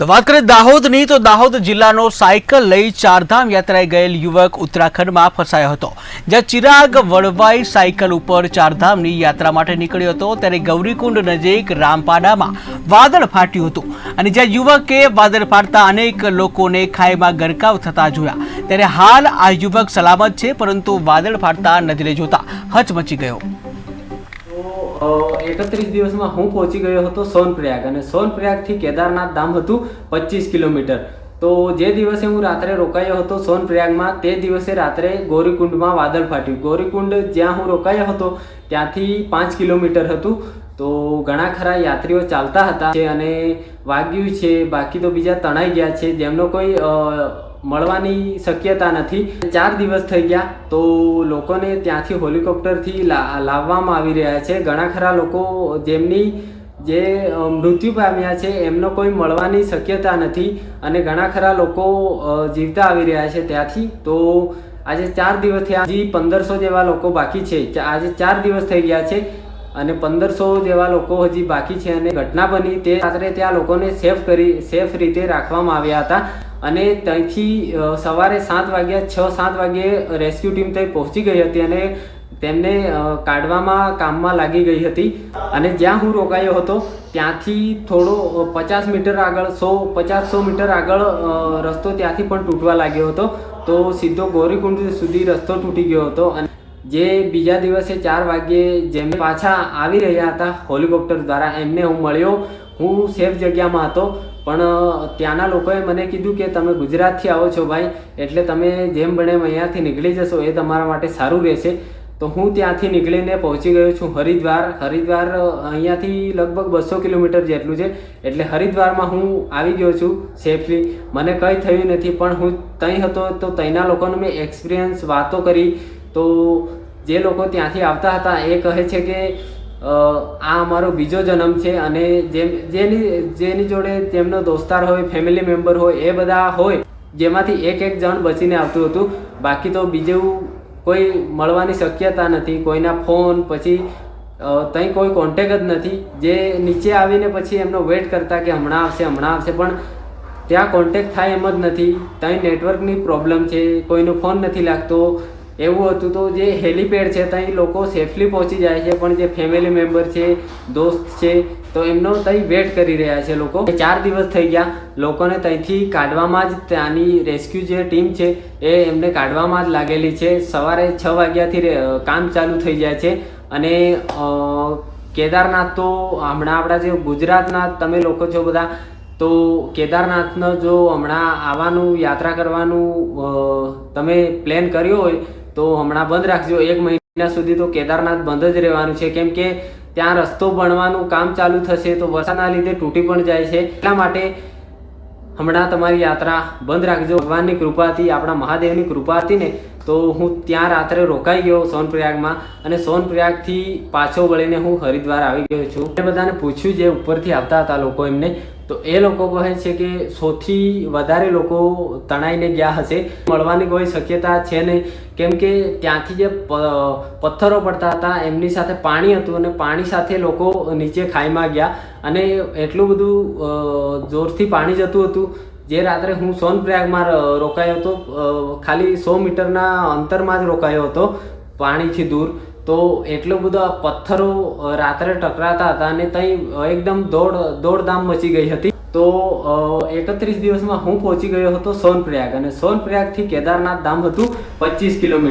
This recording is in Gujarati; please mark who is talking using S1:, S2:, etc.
S1: તો વાત કરીએ દાહોદની, તો દાહોદ જિલ્લાનો સાયકલ લઈ ચારધામ યાત્રાએ ગયેલ યુવક ઉત્તરાખંડમાં ફસાયો હતો. જ્યાં ચિરાગ વળવાઈ સાયકલ ઉપર ચારધામની યાત્રા માટે નીકળ્યો હતો, ત્યારે ગૌરીકુંડ નજીક રામપાડામાં વાદળ ફાટ્યું હતું. અને જ્યાં યુવકે વાદળ ફાટતા અનેક લોકોને ખાઈમાં ગરકાવ થતા જોયા. ત્યારે હાલ આ યુવક સલામત છે, પરંતુ વાદળ ફાટતા નજરે જોતા હચમચી ગયો.
S2: એકત્રીસ દિવસમાં હું પહોંચી ગયો હતો સોનપ્રયાગ અને સોનપ્રયાગથી કેદારનાથ ધામ હતું પચીસ કિલોમીટર. તો જે દિવસે હું રાત્રે રોકાયો હતો સોનપ્રયાગમાં, તે દિવસે રાત્રે ગોરીકુંડમાં વાદળ ફાટ્યું. ગોરીકુંડ જ્યાં હું રોકાયો હતો, ત્યાંથી પાંચ કિલોમીટર હતું. તો ઘણા ખરા યાત્રીઓ ચાલતા હતા છે અને વાગ્યું છે, બાકી તો બીજા તણાઈ ગયા છે. જેમનો કોઈ મળવાની શક્યતા નથી. ચાર દિવસ થઈ ગયા તો લોકોને ત્યાંથી હોલિકોપ્ટરથી લાવવામાં આવી રહ્યા છે. ઘણા ખરા લોકો જેમની, જે મૃત્યુ પામ્યા છે, એમનો કોઈ મળવાની શક્યતા નથી અને ઘણા ખરા લોકો જીવતા આવી રહ્યા છે ત્યાંથી. તો આજે ચાર દિવસથી હજી પંદરસો જેવા લોકો બાકી છે. આજે ચાર દિવસ થઈ ગયા છે. અને પંદરસો જેવા લોકો હજી બાકી છે અને ઘટના બની તે રાત્રે ત્યાં લોકોને સેફ કરી, સેફ રીતે રાખવામાં આવ્યા હતા. અને ત્યાંથી સવારે સાત વાગ્યા, છ, સાત વાગ્યે રેસ્ક્યુ ટીમ ત્યાં પહોંચી ગઈ હતી અને તેમને કાઢવામાં, કામમાં લાગી ગઈ હતી. અને જ્યાં હું રોકાયો હતો, ત્યાંથી થોડો પચાસ મીટર આગળ, સો પચાસસો મીટર આગળ રસ્તો ત્યાંથી પણ તૂટવા લાગ્યો હતો. તો સીધો ગૌરીકુંડ સુધી રસ્તો તૂટી ગયો હતો અને જે બીજા દિવસે ચાર વાગ્યે જેમ પાછા આવી રહ્યા હતા હોલિકોપ્ટર દ્વારા, એમને હું મળ્યો. હું સેફ જગ્યામાં હતો, પણ ત્યાંના લોકોએ મને કીધું કે તમે ગુજરાતથી આવો છો ભાઈ, એટલે તમે જેમ બને અહીંયાથી નીકળી જશો, એ તમારા માટે સારું રહેશે. તો હું ત્યાંથી નીકળીને પહોંચી ગયો છું હરિદ્વાર. હરિદ્વાર અહીંયાથી લગભગ બસો કિલોમીટર જેટલું છે, એટલે હરિદ્વારમાં હું આવી ગયો છું સેફલી મને કંઈ થયું નથી, પણ હું ત્યાં હતો તો ત્યાંના લોકોનો મેં એક્સપિરિયન્સ વાતો કરી. તો જે લોકો ત્યાંથી આવતા હતા એ કહે છે કે આ અમારો બીજો જન્મ છે અને જેમ, જેની જેની જોડે જેમનો દોસ્તાર હોય ફેમિલી મેમ્બર હોય, એ બધા હોય, જેમાંથી એક એક જણ બચીને આવતું હતું. બાકી તો બીજું કોઈ મળવાની શક્યતા નથી, કોઈના ફોન પછી ત્યાં કોઈ કોન્ટેક જ નથી. જે નીચે આવીને પછી એમનો વેટ કરતા કે હમણાં આવશે હમણાં આવશે, પણ ત્યાં કોન્ટેક થાય એમ જ નથી. ત્યાં નેટવર્કની પ્રોબ્લેમ છે, કોઈનો ફોન નથી લાગતો. એવું હતું તો જે હેલીપેડ છે ત્યાં લોકો સેફલી પહોંચી જાય છે, પણ જે ફેમિલી મેમ્બર છે, દોસ્ત છે, તો એમનો ત્યાં વેટ કરી રહ્યા છે લોકો. ચાર દિવસ થઈ ગયા, લોકોને ત્યાંથી કાઢવામાં જ ત્યાંની રેસ્ક્યુ જે ટીમ છે, એ એમને કાઢવામાં જ લાગેલી છે. સવારે છ વાગ્યાથી કામ ચાલુ થઈ જાય છે. અને કેદારનાથ તો હમણાં આપણા જે ગુજરાતના, તમે લોકો છો બધા, તો કેદારનાથનો જો હમણાં આવવાનું, યાત્રા કરવાનું તમે પ્લાન કર્યો હોય તો હમણાં બંધ રાખજો. એક મહિના સુધી તો કેદારનાથ બંધ જ રહેવાનું છે. કેમ કે ત્યાં રસ્તો બનવાનું કામ ચાલુ થશે તો વરસાદના લીધે તૂટી પણ જાય છે. એટલા માટે હમણાં તમારી યાત્રા બંધ રાખજો. ભગવાનની કૃપાથી, આપણા મહાદેવની કૃપા હતી ને. તો હું ત્યાં રાત્રે રોકાઈ ગયો સોનપ્રયાગમાં અને સોનપ્રયાગથી પાછો વળીને હું હરિદ્વાર આવી ગયો છું. એ બધાને પૂછ્યું જે ઉપરથી આવતા હતા લોકો એમને. તો એ લોકો કહે છે કે સૌથી વધારે લોકો તણાઈને ગયા હશે. મળવાની કોઈ શક્યતા છે નહીં. કેમ કે ત્યાંથી જે પથ્થરો પડતા હતા, એમની સાથે પાણી હતું અને પાણી સાથે લોકો નીચે ખાઈમાં ગયા. અને એટલું બધું જોરથી પાણી જતું હતું. જે રાત્રે હું સોનપ્રયાગમાં રોકાયો હતો. ખાલી સો મીટરના અંતરમાં જ રોકાયો હતો પાણીથી દૂર. તો એટલો બધો પથ્થરો રાત્રે ટકરાતા હતા અને ત્યાં એકદમ દોડ, દોડધામ મચી ગઈ હતી. તો એકત્રીસ દિવસમાં હું પહોંચી ગયો હતો સોનપ્રયાગ અને સોનપ્રયાગથી કેદારનાથ ધામ હતું પચીસ કિલોમીટર.